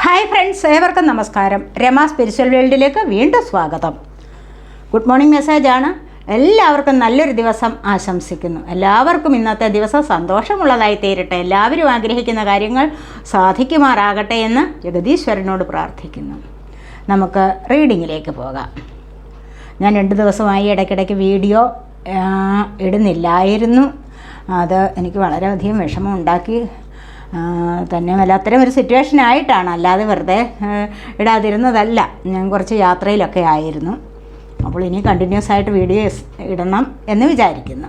Hi friends ഏവർക്കും നമസ്കാരം. Rama spiritual വേൾഡിലേക്ക് വീണ്ടും സ്വാഗതം. ഗുഡ് മോർണിംഗ് മെസ്സേജാണ് എല്ലാവർക്കും നല്ലൊരു ദിവസം ആശംസിക്കുന്നു. എല്ലാവർക്കും ഇന്നത്തെ ദിവസം സന്തോഷമുള്ളതായി തീരട്ടെ. എല്ലാവരും ആഗ്രഹിക്കുന്ന കാര്യങ്ങൾ സാധിക്കുമാറാകട്ടെ എന്ന് ജഗദീശ്വരനോട് പ്രാർത്ഥിക്കുന്നു. നമുക്ക് റീഡിങ്ങിലേക്ക് പോകാം. ഞാൻ രണ്ട് ദിവസമായി ഇടയ്ക്കിടയ്ക്ക് വീഡിയോ ഇടുന്നില്ലായിരുന്നു. അത് എനിക്ക് വളരെയധികം വിഷമം ഉണ്ടാക്കി. ആ, തന്നെ അത്തരം ഒരു സിറ്റുവേഷൻ ആയിട്ടാണ്. അല്ലാതെ വെറുതെ ഇടാതിരുന്നതല്ല. ഞാൻ കുറച്ച് യാത്രയിലൊക്കെ ആയിരുന്നു. അപ്പോൾ ഇനി കണ്ടിന്യൂസ് ആയിട്ട് വീഡിയോസ് ഇടണം എന്ന് വിചാരിക്കുന്നു.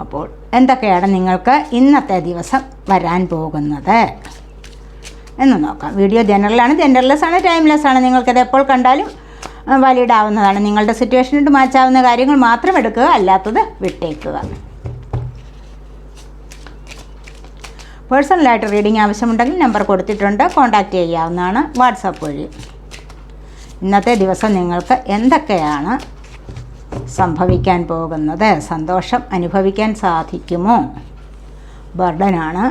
അപ്പോൾ എന്തൊക്കെയാണ് നിങ്ങൾക്ക് ഇന്നത്തെ ദിവസം വരാൻ പോകുന്നത്? എന്ന് നോക്കാം. വീഡിയോ ജനറലാണ് ജനറൽലെസ് ആണ് ടൈംലെസ് ആണ്. നിങ്ങൾക്കത് എപ്പോൾ കണ്ടാലും വാലിഡ് ആവുന്നതാണ്. നിങ്ങളുടെ സിറ്റുവേഷനിട്ട് മാച്ചാവുന്ന കാര്യങ്ങൾ മാത്രം എടുക്കുക അല്ലാത്തത് വിട്ടേക്കുക. പേഴ്സണലായിട്ട് റീഡിംഗ് ആവശ്യമുണ്ടെങ്കിൽ നമ്പർ കൊടുത്തിട്ടുണ്ട്. കോൺടാക്റ്റ് ചെയ്യാവുന്നതാണ് വാട്സാപ്പ് വഴി. ഇന്നത്തെ ദിവസം നിങ്ങൾക്ക് എന്തൊക്കെയാണ് സംഭവിക്കാൻ പോകുന്നത്? സന്തോഷം അനുഭവിക്കാൻ സാധിക്കുമോ? ബർഡനാണ്.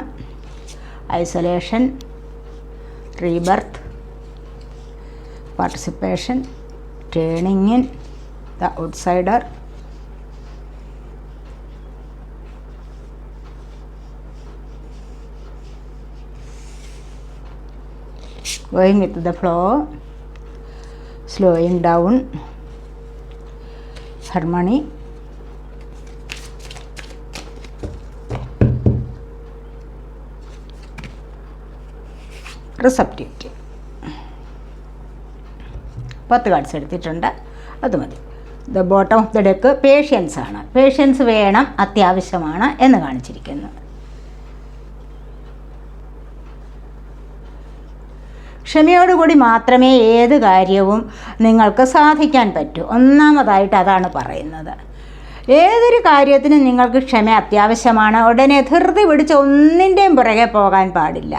Isolation rebirth participation turning in the outsider going with the flow. Slowing down. Harmony. Receptivity പത്ത് കാർഡ്സ് എടുത്തിട്ടുണ്ട്. അത് മതി. The bottom of the deck patience ആണ്. പേഷ്യൻസ് വേണം അത്യാവശ്യമാണ് എന്ന് കാണിച്ചിരിക്കുന്നു. ക്ഷമയോടുകൂടി മാത്രമേ ഏത് കാര്യവും നിങ്ങൾക്ക് സാധിക്കാൻ പറ്റൂ. ഒന്നാമതായിട്ട് അതാണ് പറയുന്നത്. ഏതൊരു കാര്യത്തിനും നിങ്ങൾക്ക് ക്ഷമ അത്യാവശ്യമാണ്. ഉടനെ ധൃതി പിടിച്ച് ഒന്നിന്റെയും പുറകെ പോകാൻ പാടില്ല.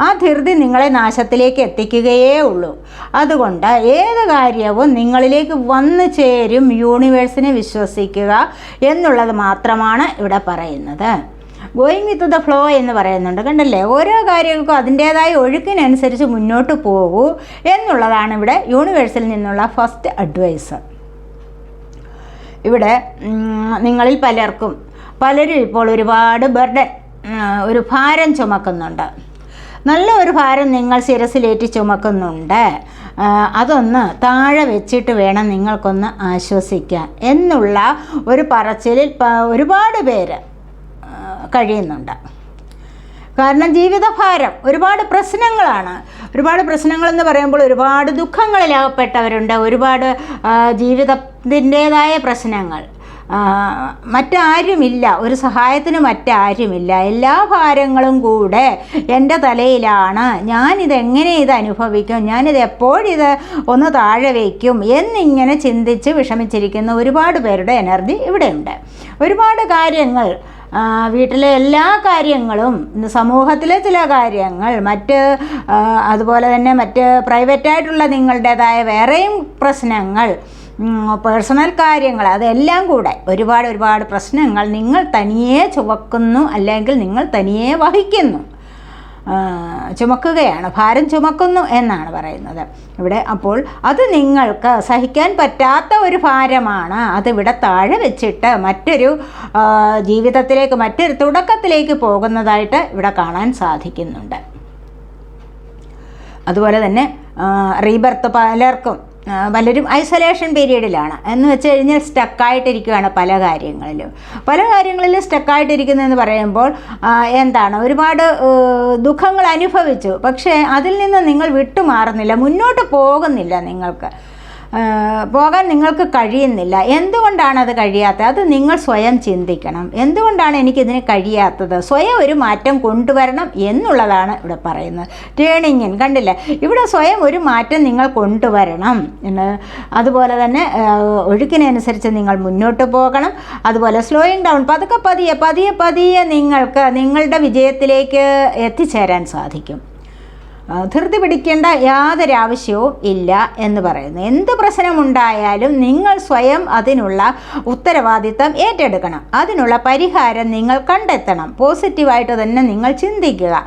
ആ ധൃതി നിങ്ങളെ നാശത്തിലേക്ക് എത്തിക്കുകയേ ഉള്ളൂ. അതുകൊണ്ട് ഏത് കാര്യവും നിങ്ങളിലേക്ക് വന്നു ചേരും യൂണിവേഴ്സിനെ വിശ്വസിക്കുക എന്നുള്ളത് മാത്രമാണ് ഇവിടെ പറയുന്നത്. ഗോയിങ് വിത്ത് ദ ഫ്ലോ എന്ന് പറയുന്നുണ്ട്. കണ്ടല്ലേ? ഓരോ കാര്യങ്ങൾക്കും അതിന്റേതായ ഒഴുക്കിനനുസരിച്ച് മുന്നോട്ട് പോകൂ എന്നുള്ളതാണ് ഇവിടെ യൂണിവേഴ്സിൽ നിന്നുള്ള ഫസ്റ്റ് അഡ്വൈസ് ഇവിടെ നിങ്ങളിൽ പലർക്കും പലരും ഇപ്പോൾ ഒരുപാട് ബർഡൻ ഒരു ഭാരം ചുമക്കുന്നുണ്ട്. നല്ല ഒരു ഭാരം നിങ്ങൾ ശിരസിലേറ്റി ചുമക്കുന്നുണ്ട്. അതൊന്ന് താഴെ വെച്ചിട്ട് വേണം നിങ്ങൾക്കൊന്ന് ആശ്വസിക്കാൻ. എന്നുള്ള ഒരു പറച്ചിലിൽ ഒരുപാട് പേര് കഴിയുന്നുണ്ട്. കാരണം ജീവിതഭാരം ഒരുപാട് പ്രശ്നങ്ങളാണ്. ഒരുപാട് പ്രശ്നങ്ങളെന്ന് പറയുമ്പോൾ ഒരുപാട് ദുഃഖങ്ങളിലകപ്പെട്ടവരുണ്ട്. ഒരുപാട് ജീവിതത്തിന്റേതായ പ്രശ്നങ്ങൾ. മറ്റാരുമില്ല. ഒരു സഹായത്തിന് മറ്റാരുമില്ല. എല്ലാ ഭാരങ്ങളും കൂടെ എന്റെ തലയിലാണ്. ഞാനിതെങ്ങനെ ഇത് അനുഭവിക്കും? ഞാനിത് എപ്പോഴിത് ഒന്ന് താഴെ വയ്ക്കും? എന്നിങ്ങനെ ചിന്തിച്ച് വിഷമിച്ചിരിക്കുന്ന ഒരുപാട് പേരുടെ എനർജി ഇവിടെയുണ്ട്. ഒരുപാട് കാര്യങ്ങൾ വീട്ടിലെ എല്ലാ കാര്യങ്ങളും സമൂഹത്തിലെ ചില കാര്യങ്ങൾ മറ്റ് അതുപോലെ തന്നെ മറ്റ് പ്രൈവറ്റായിട്ടുള്ള നിങ്ങളുടേതായ വേറെയും പ്രശ്നങ്ങൾ പേഴ്സണൽ കാര്യങ്ങൾ അതെല്ലാം കൂടെ ഒരുപാട് ഒരുപാട് പ്രശ്നങ്ങൾ നിങ്ങൾ തനിയെ ചുവക്കുന്നു അല്ലെങ്കിൽ നിങ്ങൾ തനിയെ വഹിക്കുന്നു. ചുമക്കുകയാണ്. ഭാരം ചുമക്കുന്നു എന്നാണ് പറയുന്നത്. ഇവിടെ അപ്പോൾ അത് നിങ്ങൾക്ക് സഹിക്കാൻ പറ്റാത്ത ഒരു ഭാരമാണ്. അത് ഇവിടെ താഴെ വെച്ചിട്ട് മറ്റൊരു ജീവിതത്തിലേക്ക് മറ്റൊരു തുടക്കത്തിലേക്ക് പോകുന്നതായിട്ട് ഇവിടെ കാണാൻ സാധിക്കുന്നുണ്ട്. അതുപോലെ തന്നെ റീബർത്ത് പലർക്കും പലരും ഐസൊലേഷൻ പീരീഡിലാണ് എന്ന് വെച്ച് കഴിഞ്ഞാൽ സ്റ്റക്കായിട്ടിരിക്കുകയാണ് പല കാര്യങ്ങളിലും. പല കാര്യങ്ങളിലും സ്റ്റക്കായിട്ടിരിക്കുന്നതെന്ന് പറയുമ്പോൾ എന്താണ് ഒരുപാട് ദുഃഖങ്ങൾ അനുഭവിച്ചു. പക്ഷേ അതിൽ നിന്ന് നിങ്ങൾ വിട്ടുമാറുന്നില്ല മുന്നോട്ട് പോകുന്നില്ല നിങ്ങൾക്ക്. പോകാൻ നിങ്ങൾക്ക് കഴിയുന്നില്ല. എന്തുകൊണ്ടാണ് അത് കഴിയാത്തത്? അത് നിങ്ങൾ സ്വയം ചിന്തിക്കണം. എന്തുകൊണ്ടാണ് എനിക്കിതിന് കഴിയാത്തത്? സ്വയം ഒരു മാറ്റം കൊണ്ടുവരണം എന്നുള്ളതാണ് ഇവിടെ പറയുന്നത്. ടേണിങ്ങിൻ കണ്ടില്ല? ഇവിടെ സ്വയം ഒരു മാറ്റം നിങ്ങൾ കൊണ്ടുവരണം അതുപോലെ തന്നെ ഒഴുക്കിനനുസരിച്ച് നിങ്ങൾ മുന്നോട്ട് പോകണം. അതുപോലെ സ്ലോയിങ് ഡൗൺ പതുക്കെ പതിയെ പതിയെ പതിയെ നിങ്ങൾക്ക് നിങ്ങളുടെ വിജയത്തിലേക്ക് എത്തിച്ചേരാൻ സാധിക്കും. ധൃതി പിടിക്കേണ്ട യാതൊരു ആവശ്യവും ഇല്ല എന്ന് പറയുന്നു. എന്ത് പ്രശ്നമുണ്ടായാലും നിങ്ങൾ സ്വയം അതിനുള്ള ഉത്തരവാദിത്തം ഏറ്റെടുക്കണം. അതിനുള്ള പരിഹാരം നിങ്ങൾ കണ്ടെത്തണം. പോസിറ്റീവായിട്ട് തന്നെ നിങ്ങൾ ചിന്തിക്കുക.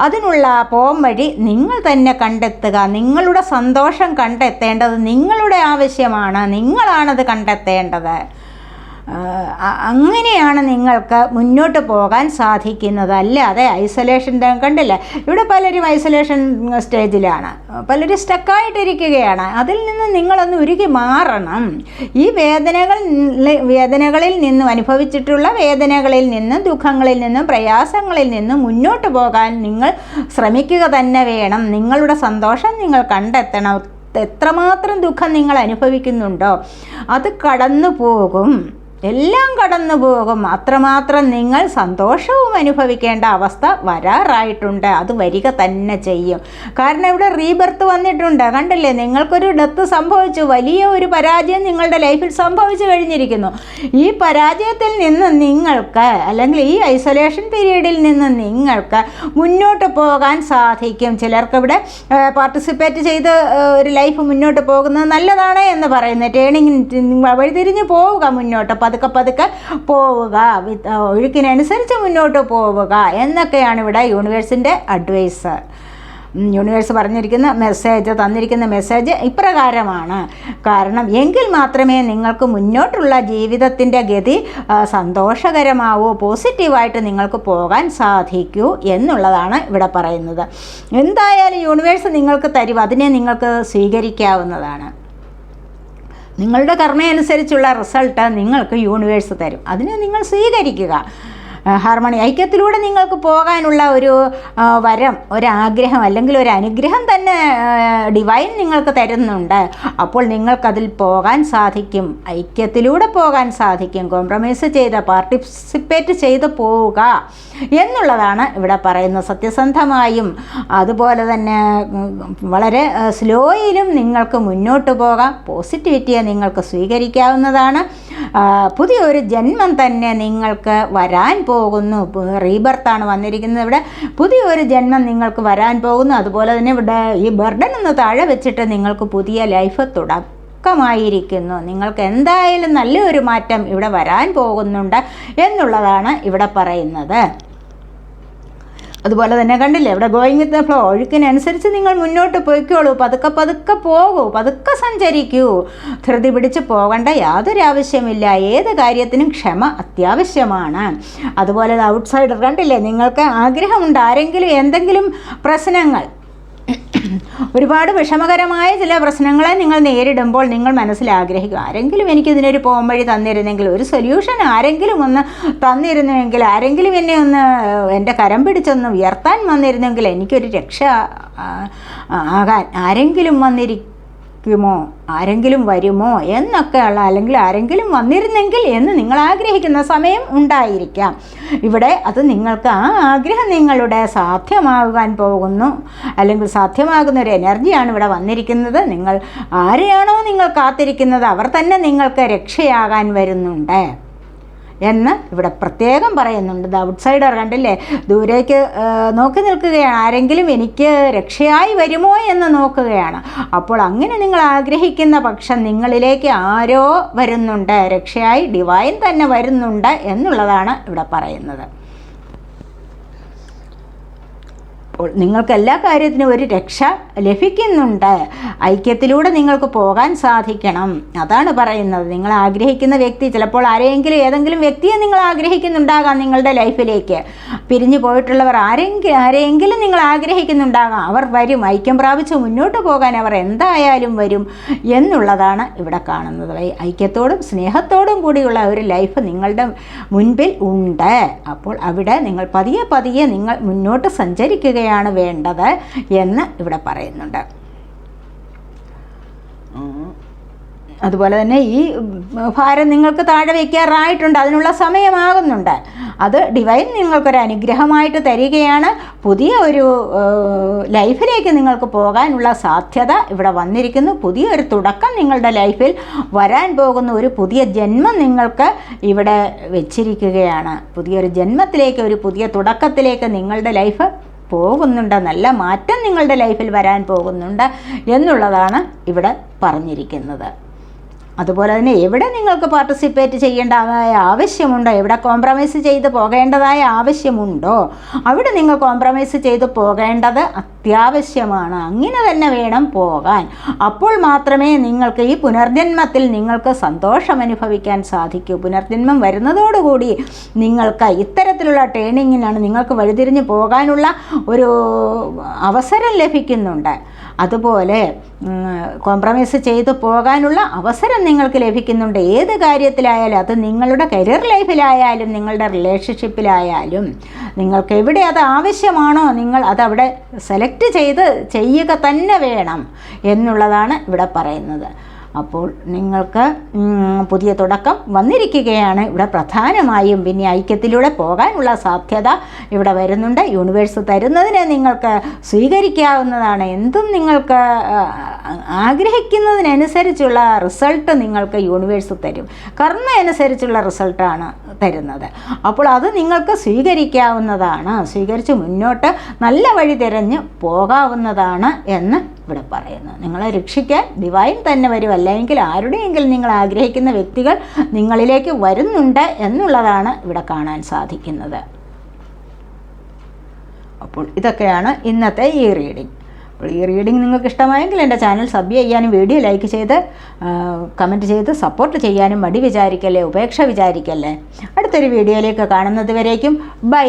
അതിനുള്ള പോം വഴി നിങ്ങൾ തന്നെ കണ്ടെത്തുക. നിങ്ങളുടെ സന്തോഷം കണ്ടെത്തേണ്ടത് നിങ്ങളുടെ ആവശ്യമാണ്. നിങ്ങളാണത് കണ്ടെത്തേണ്ടത്. അങ്ങനെയാണ് നിങ്ങൾക്ക് മുന്നോട്ട് പോകാൻ സാധിക്കുന്നത്. അല്ലാതെ ഐസൊലേഷൻ കണ്ടില്ല. ഇവിടെ പലരും ഐസൊലേഷൻ സ്റ്റേജിലാണ് പലരും സ്റ്റക്കായിട്ടിരിക്കുകയാണ് അതിൽ നിന്ന് നിങ്ങളൊന്ന് ഉരുകി മാറണം. ഈ വേദനകൾ വേദനകളിൽ നിന്നും അനുഭവിച്ചിട്ടുള്ള വേദനകളിൽ നിന്നും ദുഃഖങ്ങളിൽ നിന്നും പ്രയാസങ്ങളിൽ നിന്നും മുന്നോട്ട് പോകാൻ നിങ്ങൾ ശ്രമിക്കുക തന്നെ വേണം. നിങ്ങളുടെ സന്തോഷം നിങ്ങൾ കണ്ടെത്തണം. എത്രമാത്രം ദുഃഖം നിങ്ങൾ അനുഭവിക്കുന്നുണ്ടോ അത് കടന്നു പോകും എല്ലാം കടന്നു പോകും. അത്രമാത്രം നിങ്ങൾ സന്തോഷവും അനുഭവിക്കേണ്ട അവസ്ഥ വരാറായിട്ടുണ്ട്. അത് വരിക തന്നെ ചെയ്യും. കാരണം ഇവിടെ റീബർത്ത് വന്നിട്ടുണ്ട്. കണ്ടില്ലേ? നിങ്ങൾക്കൊരു ഡെത്ത് സംഭവിച്ചു. വലിയ ഒരു പരാജയം നിങ്ങളുടെ ലൈഫിൽ സംഭവിച്ചു കഴിഞ്ഞിരിക്കുന്നു. ഈ പരാജയത്തിൽ നിന്ന് നിങ്ങൾക്ക് അല്ലെങ്കിൽ ഈ ഐസൊലേഷൻ പീരീഡിൽ നിന്ന് നിങ്ങൾക്ക് മുന്നോട്ട് പോകാൻ സാധിക്കും. ചിലർക്ക് ഇവിടെ പാർട്ടിസിപ്പേറ്റ് ചെയ്ത് ഒരു ലൈഫ് മുന്നോട്ട് പോകുന്നത് നല്ലതാണ് എന്ന് പറയുന്നത്. ടേണിങ് വഴിതിരിഞ്ഞ് പോവുക മുന്നോട്ട്. പതുക്കെ പതുക്കെ പോവുക. ഒഴുക്കിനനുസരിച്ച് മുന്നോട്ട് പോവുക എന്നൊക്കെയാണ് ഇവിടെ യൂണിവേഴ്സിന്റെ അഡ്വൈസ്. യൂണിവേഴ്സ് പറഞ്ഞിരിക്കുന്ന മെസ്സേജ് തന്നിരിക്കുന്ന മെസ്സേജ് ഇപ്രകാരമാണ്. കാരണം എങ്കിൽ മാത്രമേ നിങ്ങൾക്ക് മുന്നോട്ടുള്ള ജീവിതത്തിന്റെ ഗതി സന്തോഷകരമാവൂ പോസിറ്റീവായിട്ട് നിങ്ങൾക്ക് പോകാൻ സാധിക്കൂ എന്നുള്ളതാണ് ഇവിടെ പറയുന്നത്. എന്തായാലും യൂണിവേഴ്സ് നിങ്ങൾക്ക് തരും അതിനെ നിങ്ങൾക്ക് സ്വീകരിക്കാവുന്നതാണ്. നിങ്ങളുടെ കർമ്മയനുസരിച്ചുള്ള റിസൾട്ട് നിങ്ങൾക്ക് യൂണിവേഴ്സ് തരും. അതിനെ നിങ്ങൾ സ്വീകരിക്കുക. ഹാർമണി. ഐക്യത്തിലൂടെ നിങ്ങൾക്ക് പോകാനുള്ള ഒരു വരം ഒരാഗ്രഹം അല്ലെങ്കിൽ ഒരു അനുഗ്രഹം തന്നെ ഡിവൈൻ നിങ്ങൾക്ക് തരുന്നുണ്ട്. അപ്പോൾ നിങ്ങൾക്കതിൽ പോകാൻ സാധിക്കും. ഐക്യത്തിലൂടെ പോകാൻ സാധിക്കും. കോംപ്രമൈസ് ചെയ്ത് പാർട്ടിസിപ്പേറ്റ് ചെയ്ത് പോവുക എന്നുള്ളതാണ് ഇവിടെ പറയുന്നത്. സത്യസന്ധമായും അതുപോലെ തന്നെ വളരെ സ്ലോയിലും നിങ്ങൾക്ക് മുന്നോട്ട് പോകാം. പോസിറ്റിവിറ്റിയെ നിങ്ങൾക്ക് സ്വീകരിക്കാവുന്നതാണ്. പുതിയൊരു ജന്മം തന്നെ നിങ്ങൾക്ക് വരാൻ പോകുന്നു. റീബർത്താണ് വന്നിരിക്കുന്നത്. ഇവിടെ പുതിയൊരു ജന്മം നിങ്ങൾക്ക് വരാൻ പോകുന്നു. അതുപോലെ തന്നെ ഇവിടെ ഈ ബർഡൻ ഒന്ന് താഴെ വെച്ചിട്ട് നിങ്ങൾക്ക് പുതിയ ലൈഫ് തുടങ്ങും തുടക്കമായിരിക്കുന്നു. നിങ്ങൾക്ക് എന്തായാലും നല്ലൊരു മാറ്റം ഇവിടെ വരാൻ പോകുന്നുണ്ട് എന്നുള്ളതാണ് ഇവിടെ പറയുന്നത്. അതുപോലെ തന്നെ കണ്ടില്ലേ ഇവിടെ ഗോയിങ് വിത്ത് ഫ്ലോ ഒഴുക്കിനനുസരിച്ച് നിങ്ങൾ മുന്നോട്ട് പോയിക്കോളൂ. പതുക്കെ പതുക്കെ പോകൂ. പതുക്കെ സഞ്ചരിക്കൂ. ധൃതി പിടിച്ച് പോകേണ്ട യാതൊരു ആവശ്യമില്ല ഏത് കാര്യത്തിനും ക്ഷമ അത്യാവശ്യമാണ്. അതുപോലെ ഔട്ട്സൈഡർ കണ്ടില്ലേ നിങ്ങൾക്ക് ആഗ്രഹമുണ്ട്. ആരെങ്കിലും എന്തെങ്കിലും പ്രശ്നങ്ങൾ ഒരുപാട് വിഷമകരമായ ചില പ്രശ്നങ്ങളെ നിങ്ങൾ നേരിടുമ്പോൾ നിങ്ങൾ മനസ്സിലാഗ്രഹിക്കും ആരെങ്കിലും എനിക്കിതിനൊരു പോം വഴി തന്നിരുന്നെങ്കിൽ ഒരു സൊല്യൂഷൻ ആരെങ്കിലും ഒന്ന് തന്നിരുന്നുവെങ്കിൽ ആരെങ്കിലും എന്നെ ഒന്ന് എന്റെ കരം പിടിച്ചൊന്ന് ഉയർത്താൻ വന്നിരുന്നെങ്കിൽ എനിക്കൊരു രക്ഷ ആകാൻ ആരെങ്കിലും വന്നിരിക്കുമോ ആരെങ്കിലും വരുമോ? എന്നൊക്കെയുള്ള അല്ലെങ്കിൽ ആരെങ്കിലും വന്നിരുന്നെങ്കിൽ എന്ന് നിങ്ങൾ ആഗ്രഹിക്കുന്ന സമയം ഉണ്ടായിരിക്കാം. ഇവിടെ അത് നിങ്ങൾക്ക് ആ ആഗ്രഹം നിങ്ങളുടെ സാധ്യമാകാൻ പോകുന്നു. അല്ലെങ്കിൽ സാധ്യമാകുന്ന ഒരു എനർജിയാണ് ഇവിടെ വന്നിരിക്കുന്നത്. നിങ്ങൾ ആരെയാണോ നിങ്ങൾ കാത്തിരിക്കുന്നത് അവർ തന്നെ നിങ്ങൾക്ക് രക്ഷയാകാൻ വരുന്നുണ്ട്. എന്ന് ഇവിടെ പ്രത്യേകം പറയുന്നുണ്ട്. ദ ഔട്ട്സൈഡർ കണ്ടില്ലേ? ദൂരേക്ക് നോക്കി നിൽക്കുകയാണ്. ആരെങ്കിലും എനിക്ക് രക്ഷയായി വരുമോ എന്ന് നോക്കുകയാണ്. അപ്പോൾ അങ്ങനെ നിങ്ങൾ ആഗ്രഹിക്കുന്ന പക്ഷം നിങ്ങളിലേക്ക് ആരോ വരുന്നുണ്ട്. രക്ഷയായി ഡിവൈൻ തന്നെ വരുന്നുണ്ട് എന്നുള്ളതാണ് ഇവിടെ പറയുന്നത്. അപ്പോൾ നിങ്ങൾക്ക് എല്ലാ കാര്യത്തിനും ഒരു രക്ഷ ലഭിക്കുന്നുണ്ട്. ഐക്യത്തിലൂടെ നിങ്ങൾക്ക് പോകാൻ സാധിക്കണം. അതാണ് പറയുന്നത്. നിങ്ങൾ ആഗ്രഹിക്കുന്ന വ്യക്തി ചിലപ്പോൾ ആരെങ്കിലും ഏതെങ്കിലും വ്യക്തിയെ നിങ്ങൾ ആഗ്രഹിക്കുന്നുണ്ടാകാം നിങ്ങളുടെ ലൈഫിലേക്ക്. പിരിഞ്ഞു പോയിട്ടുള്ളവർ ആരെങ്കിലും ആരെയെങ്കിലും നിങ്ങൾ ആഗ്രഹിക്കുന്നുണ്ടാകാം. അവർ വരും. ഐക്യം പ്രാപിച്ച് മുന്നോട്ട് പോകാൻ അവർ എന്തായാലും വരും എന്നുള്ളതാണ് ഇവിടെ കാണുന്നത്. ഐക്യത്തോടും സ്നേഹത്തോടും കൂടിയുള്ള ഒരു ലൈഫ് നിങ്ങളുടെ മുൻപിൽ ഉണ്ട്. അപ്പോൾ അവിടെ നിങ്ങൾ പതിയെ പതിയെ നിങ്ങൾ മുന്നോട്ട് സഞ്ചരിക്കുകയാണ്. വേണ്ടത് എന്ന് ഇവിടെ പറയുന്നുണ്ട്. അതുപോലെ തന്നെ ഈ ഭാരം നിങ്ങൾക്ക് താഴെ വയ്ക്കാറായിട്ടുണ്ട് അതിനുള്ള സമയമാകുന്നുണ്ട്. അത് ഡിവൈൻ നിങ്ങൾക്കൊരു അനുഗ്രഹമായിട്ട് തരികയാണ്. പുതിയ ഒരു ലൈഫിലേക്ക് നിങ്ങൾക്ക് പോകാനുള്ള സാധ്യത ഇവിടെ വന്നിരിക്കുന്നു. പുതിയൊരു തുടക്കം നിങ്ങളുടെ ലൈഫിൽ വരാൻ പോകുന്ന ഒരു പുതിയ ജന്മം നിങ്ങൾക്ക് ഇവിടെ വെച്ചിരിക്കുകയാണ്. പുതിയൊരു ജന്മത്തിലേക്ക് ഒരു പുതിയ തുടക്കത്തിലേക്ക് നിങ്ങളുടെ ലൈഫ് പോകുന്നുണ്ട്. നല്ല മാറ്റം നിങ്ങളുടെ ലൈഫിൽ വരാൻ പോകുന്നുണ്ട് എന്നുള്ളതാണ് ഇവിടെ പറഞ്ഞിരിക്കുന്നത്. അതുപോലെ തന്നെ എവിടെ നിങ്ങൾക്ക് പാർട്ടിസിപ്പേറ്റ് ചെയ്യേണ്ടതായ ആവശ്യമുണ്ടോ? എവിടെ കോംപ്രമൈസ് ചെയ്ത് പോകേണ്ടതായ ആവശ്യമുണ്ടോ? അവിടെ നിങ്ങൾ കോംപ്രമൈസ് ചെയ്ത് പോകേണ്ടത് അത്യാവശ്യമാണ്. അങ്ങനെ തന്നെ വേണം പോകാൻ. അപ്പോൾ മാത്രമേ നിങ്ങൾക്ക് ഈ പുനർജന്മത്തിൽ നിങ്ങൾക്ക് സന്തോഷം അനുഭവിക്കാൻ സാധിക്കൂ. പുനർജന്മം വരുന്നതോടുകൂടി നിങ്ങൾക്ക് ഇത്തരത്തിലുള്ള ട്രെയിനിങ്ങിനാണ് നിങ്ങൾക്ക് വഴിതിരിഞ്ഞ് പോകാനുള്ള ഒരു അവസരം ലഭിക്കുന്നുണ്ട്. അതുപോലെ കോംപ്രമൈസ് ചെയ്ത് പോകാനുള്ള അവസരം നിങ്ങൾക്ക് ലഭിക്കുന്നുണ്ട്. ഏത് കാര്യത്തിലായാലും അത് നിങ്ങളുടെ കരിയർ ലൈഫിലായാലും നിങ്ങളുടെ റിലേഷൻഷിപ്പിലായാലും നിങ്ങൾക്ക് എവിടെ അത് ആവശ്യമാണോ നിങ്ങൾ അതവിടെ സെലക്ട് ചെയ്ത് ചെയ്യുക തന്നെ വേണം എന്നുള്ളതാണ് ഇവിടെ പറയുന്നത്. അപ്പോൾ നിങ്ങൾക്ക് പുതിയ തുടക്കം വന്നിരിക്കുകയാണ്. ഇവിടെ പ്രധാനമായും പിന്നെ ഐക്യത്തിലൂടെ പോകാനുള്ള സാധ്യത ഇവിടെ വരുന്നുണ്ട്. യൂണിവേഴ്സ് തരുന്നതിനെ നിങ്ങൾക്ക് സ്വീകരിക്കാവുന്നതാണ്. എന്തും നിങ്ങൾക്ക് ആഗ്രഹിക്കുന്നതിനനുസരിച്ചുള്ള റിസൾട്ട് നിങ്ങൾക്ക് യൂണിവേഴ്സ് തരും. കർമ്മ അനുസരിച്ചുള്ള റിസൾട്ടാണ്. തരുന്നത്. അപ്പോൾ അത് നിങ്ങൾക്ക് സ്വീകരിക്കാവുന്നതാണ്. സ്വീകരിച്ച് മുന്നോട്ട് നല്ല വഴി തിരഞ്ഞ് പോകാവുന്നതാണ് എന്ന് ഇവിടെ പറയുന്നു. നിങ്ങളെ രക്ഷിക്കാൻ ഡിവൈൻ തന്നെ വരും അല്ലെങ്കിൽ ആരുടെയെങ്കിലും നിങ്ങൾ ആഗ്രഹിക്കുന്ന വ്യക്തികൾ നിങ്ങളിലേക്ക് വരുന്നുണ്ട് എന്നുള്ളതാണ് ഇവിടെ കാണാൻ സാധിക്കുന്നത്. അപ്പോൾ ഇതൊക്കെയാണ് ഇന്നത്തെ ഈ റീഡിംഗ് ഈ റീഡിംഗ് നിങ്ങൾക്ക് ഇഷ്ടമായെങ്കിൽ എന്റെ ചാനൽ സബ് ചെയ്യാനും വീഡിയോ ലൈക്ക് ചെയ്ത് കമന്റ് ചെയ്ത് സപ്പോർട്ട് ചെയ്യാനും മടി വിചാരിക്കല്ലേ ഉപേക്ഷ വിചാരിക്കല്ലേ? അടുത്തൊരു വീഡിയോയിലേക്ക് കാണുന്നത് വരേക്കും. ബൈ